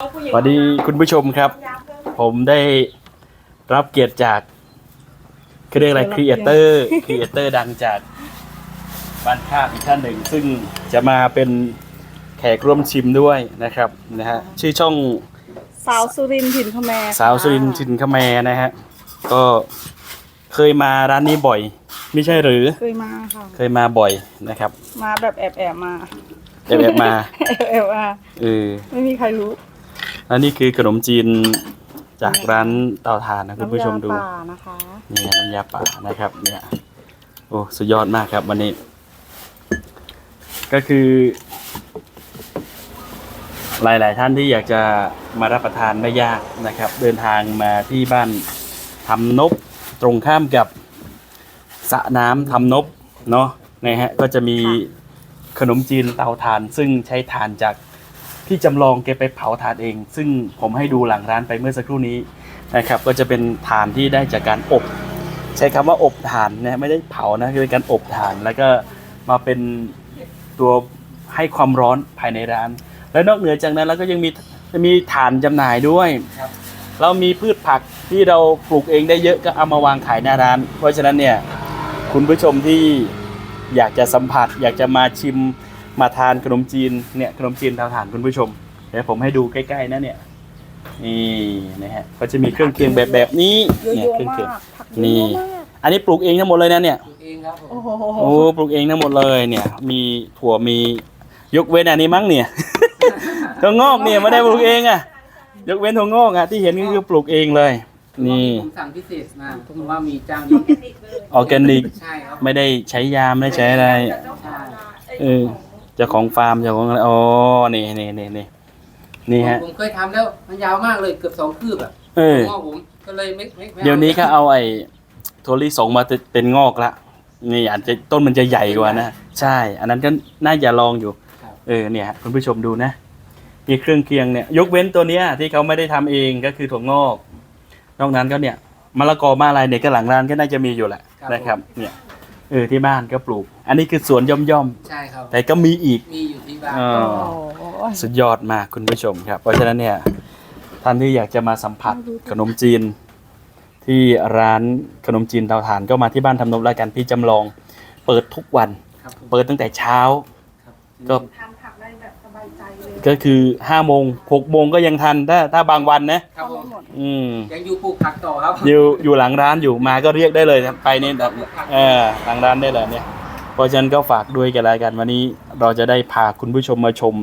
สวัสดีคุณผู้ชมครับ ผมได้รับเกียรติจากเขาเรียกอะไรครีเอเตอร์ครีเอเตอร์ดังจากบ้านข้ามอีกท่านหนึ่ง ซึ่งจะมาเป็นแขกร่วมชิมด้วยนะครับนะฮะชื่อช่องสาวสุรินทร์ถิ่นขแมค่ะสาวสุรินทร์ชินคแมนะฮะก็เคยมาร้านนี้บ่อย ไม่ใช่หรือเคยมาค่ะเคยมาบ่อยนะครับ มาแบบแอบแอบๆมาแอบๆมาแอบๆมาเออไม่มีใครรู้ แล้วนี่คือขนมจีนจากร้านเตาถ่านนะคุณผู้ชมดูน้ำยาป่านะคะนี่น้ำยาป่านะครับเนี่ยโอ้สุดยอดมากครับวันนี้ ก็คือ หลาย ๆ ท่านที่อยากจะมารับประทานไม่ยากนะครับ เดินทางมาที่บ้านทำนบตรงข้ามกับสระน้ำทำนบเนาะนะฮะก็จะมีขนมจีนเตาถ่าน ซึ่งใช้ถ่านจาก พี่จำลองแกไปเผาถ่านเอง ซึ่งผมให้ดูหลังร้านไปเมื่อสักครู่นี้นะครับก็จะเป็นถ่านที่ได้จากการอบ ใช้คำว่าอบถ่านนะไม่ได้เผานะคือเป็นการอบถ่านแล้วก็มาเป็นตัวให้ความร้อนภายในร้าน และนอกเหนือจากนั้นเราก็ยังมีจะมีถ่านจำหน่ายด้วยเรามีพืชผักที่เราปลูกเองได้เยอะก็เอามาวางขายหน้าร้าน เพราะฉะนั้นเนี่ยคุณผู้ชมที่อยากจะสัมผัส อยากจะมาชิม มาทานขนมจีนเนี่ยขนมจีนเตาถ่านคุณผู้ชม เดี๋ยวผมให้ดูใกล้ๆนะเนี่ยนี่นะฮะก็จะมีเครื่องเคียงแบบแบบนี้เยอะเนี่ยเครื่องๆเคียงมากผักเยนี่อะมากอันนี้ปลูกเองทั้งหมดเลยนะเนี่ยปลูกเองครับผมโอ้โหโอ้ปลูกเองทั้งหมดเลยเนี่ย มีถั่วมียกเว้นอันนี้มั้งเนี่ย ถั่วงอกเนี่ยไม่ได้ปลูกเองอะยกเว้นถั่วงอกอะที่เห็นก็คือปลูกเองเลย นี่ผมสั่งพิเศษมาทุกคนว่ามีจ้างอยู่ออร์แกนิก ใช่ครับไม่ได้ใช้ยาไม่ได้ใช้อะไร ใช่ เออ เจ้าของฟาร์มเจ้าของอะไรอ๋อนี่นี่นี่นี่นี่ฮะ ผมเคยทำแล้ว มันยาวมากเลยเกือบสองคืบอะเออ งอกผมก็เลยไม่ไม่ไม่อาเดี๋ยวนี้เขาเอาไอ้ถั่วลิสงมาเป็นงอกละนี่อาจจะต้นมันจะใหญ่กว่านะ ใช่ อันนั้นก็น่าจะลองอยู่ครับเออเนี่ยคุณผู้ชมดูนะมีเครื่องเคียงเนี่ย ยกเว้นตัวเนี้ยที่เขาไม่ได้ทำเองก็คือถั่วงอก นอกนั้นก็เนี่ยมะละกอมาลายเนี่ยก็หลังร้านก็น่าจะมีอยู่แหละนะครับ เนี่ย เออที่บ้านก็ปลูก อันนี้คือสวนย่อมย่อมใช่ครับ ๆแต่ก็มีอีก มีอยู่ที่บ้านอ๋อโอ้โหสุดยอดมากคุณผู้ชมครับ เพราะฉะนั้นเนี่ยท่านที่อยากจะมาสัมผัสขนมจีน ที่ร้านขนมจีนเตาถ่านก็มาที่บ้านทำนมรายการพี่จำลอง เปิดทุกวัน ครับผมเปิดตั้งแต่เช้าครับก็ ท ก็คือห้าโมงหกโมงก็ยังทันถ้าถ้าบางวันนะ ครับผมหมดอืม ยังอยู่ปลูกผักต่อครับอยู่อยู่หลังร้านอยู่มาก็เรียกได้เลยนะไปนี่แบบเออหลังร้านได้เลยเนี่ย เพราะฉะนั้นก็ฝากด้วยกันรายการวันนี้เราจะได้พาคุณผู้ชมมาชม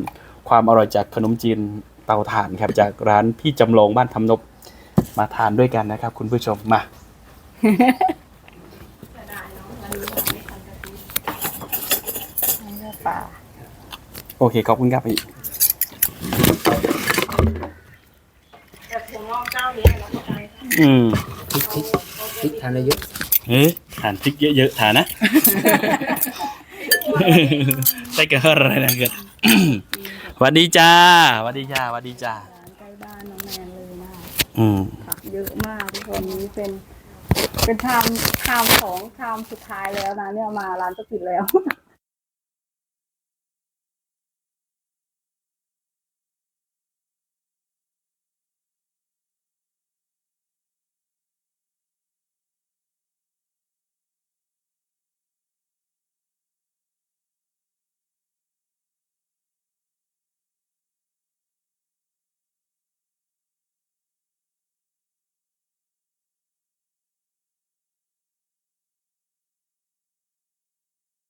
ความอร่อยจากขนมจีนเตาถ่านครับจากร้านพี่จำลองบ้านทำนบมาทานด้วยกันนะครับ คุณผู้ชมมาน้ำยาป่าโอเคขอบคุณครับพี่ แต่ถั่วง อกเจ้านี้เราก็ไปอืมพริกพริกพริกทานได้เยอะเฮ้ยทานพริกเยอะๆทานนะใส่กระเฮอะไรนะเกิดสวัสดีจ้าสวัสดีจ้าสวัสดีจ้าร้านใกล้บ้านน้องแมนเลยนะอืมผักเยอะมากทุกคนนี้เป็น เป็นชามชามสองชามสุดท้ายแล้วนะเนี่ยมาร้านจะปิดแล้ว